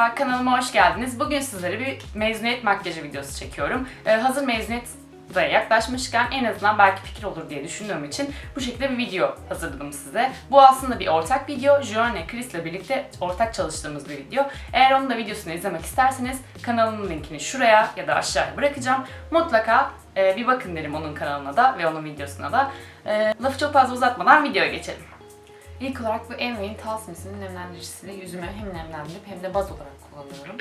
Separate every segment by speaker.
Speaker 1: Merhaba, kanalıma hoş geldiniz. Bugün sizlere bir mezuniyet makyajı videosu çekiyorum. Ee, hazır mezuniyet da yaklaşmışken en azından belki fikir olur diye düşündüğüm için bu şekilde bir video hazırladım size. Bu aslında bir ortak video. Joanne Chris ile birlikte ortak çalıştığımız bir video. Eğer onun da videosunu izlemek isterseniz kanalımın linkini şuraya ya da aşağıya bırakacağım. Mutlaka e, bir bakın derim onun kanalına da ve onun videosuna da. E, lafı çok fazla uzatmadan videoya geçelim. İlk olarak bu Emre'nin Talsmith'in nemlendiricisiyle yüzümü hem nemlendirip hem de baz olarak kullanıyorum.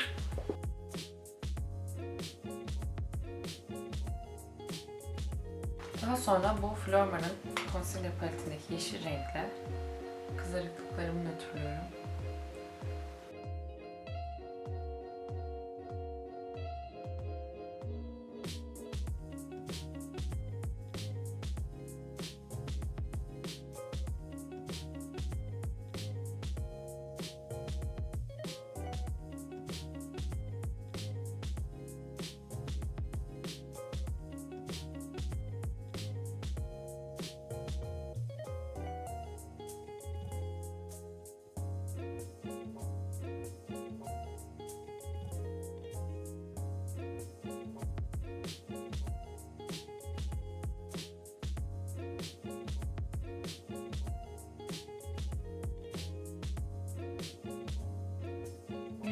Speaker 1: Sonra bu Flormar'ın concealer paletindeki yeşil renkle kızarıklıklarımı nötrlüyorum.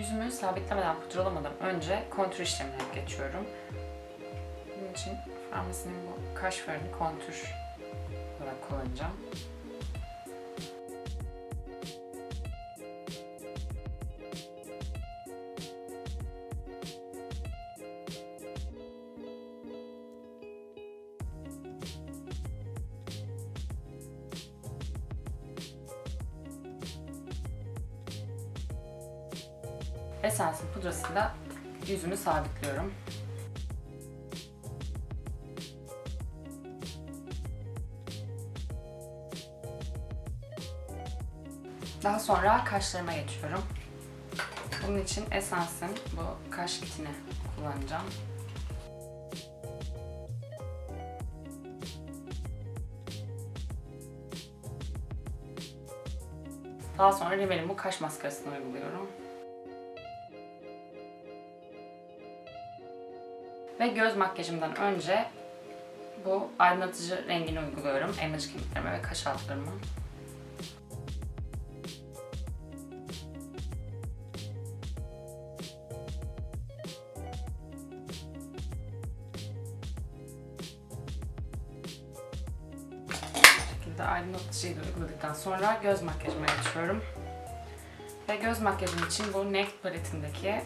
Speaker 1: Yüzümü sabitlemeden, pudralamadan önce kontür işlemine geçiyorum. Bunun için Farmasi'nin bu kaş farını kontür olarak kullanacağım. Essence'in pudrasıyla yüzümü sabitliyorum. Daha sonra kaşlarıma geçiyorum. Bunun için Essence'in bu kaş kitini kullanacağım. Daha sonra Rimmel'in bu kaş maskarasını uyguluyorum. Ve göz makyajımdan önce bu aydınlatıcı rengini uyguluyorum. Elmacık kemiklerime ve kaş altlarıma. Şekilde aydınlatıcıyı uyguladıktan sonra göz makyajıma geçiyorum. Ve göz makyajım için bu NET paletindeki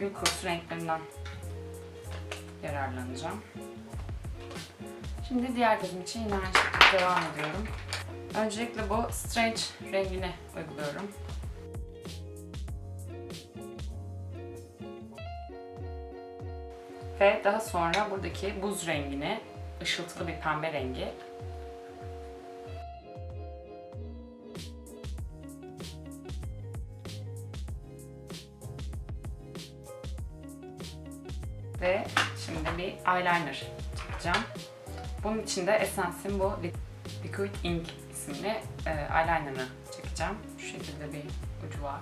Speaker 1: gül kurusu renklerinden yararlanacağım. Şimdi diğer gözüm için yine aynı şekilde devam ediyorum. Öncelikle bu Strange rengini uyguluyorum. Ve daha sonra buradaki buz rengini, ışıltılı bir pembe rengi Ve şimdi bir eyeliner çekeceğim. Bunun için de Essence'in bu Liquid Ink isimli e, eyeliner'ı çekeceğim. Şu şekilde bir ucu var.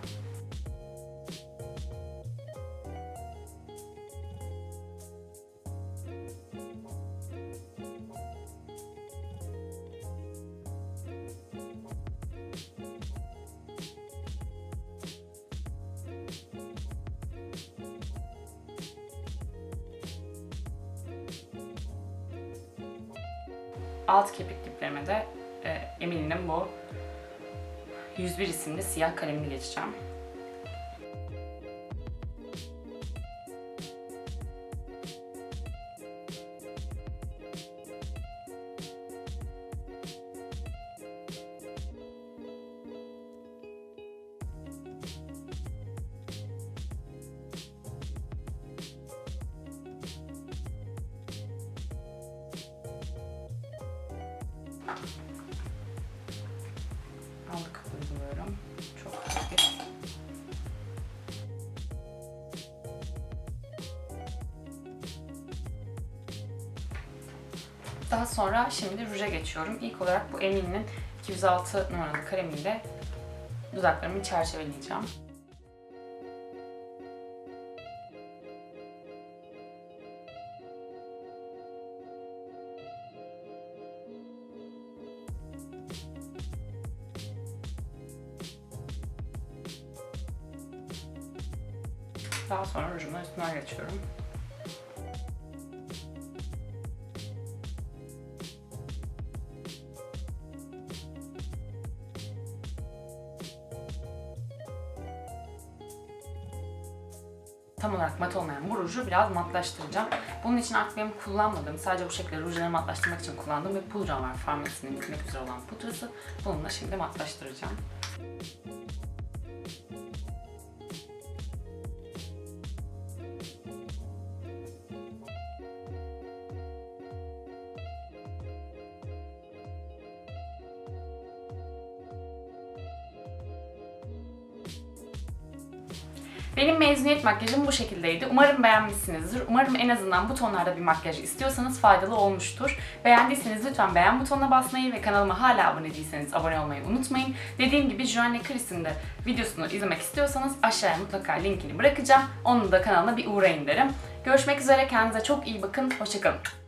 Speaker 1: Alt kirpik diplerime de e, Emily'nin bu 101 isimli siyah kalemini geçeceğim. Daha sonra şimdi ruja geçiyorum. İlk olarak bu Emine'nin 206 numaralı kalemiyle dudaklarımı çerçeveleyeceğim. Daha sonra rujumun üstüne geçiyorum. Tam olarak mat olmayan bu ruju biraz matlaştıracağım. Bunun için artık benim kullanmadığım, sadece bu şekilde rujları matlaştırmak için kullandığım bir pudra var. Farmasi'nin bitmek üzere olan pudrası. Bununla şimdi matlaştıracağım. Benim mezuniyet makyajım bu şekildeydi. Umarım beğenmişsinizdir. Umarım en azından bu tonlarda bir makyaj istiyorsanız faydalı olmuştur. Beğendiyseniz lütfen beğen butonuna basmayı ve kanalıma hala abone değilseniz abone olmayı unutmayın. Dediğim gibi Joanne Chris'in de videosunu izlemek istiyorsanız aşağıya mutlaka linkini bırakacağım. Onun da kanalına bir uğrayın derim. Görüşmek üzere. Kendinize çok iyi bakın. Hoşçakalın.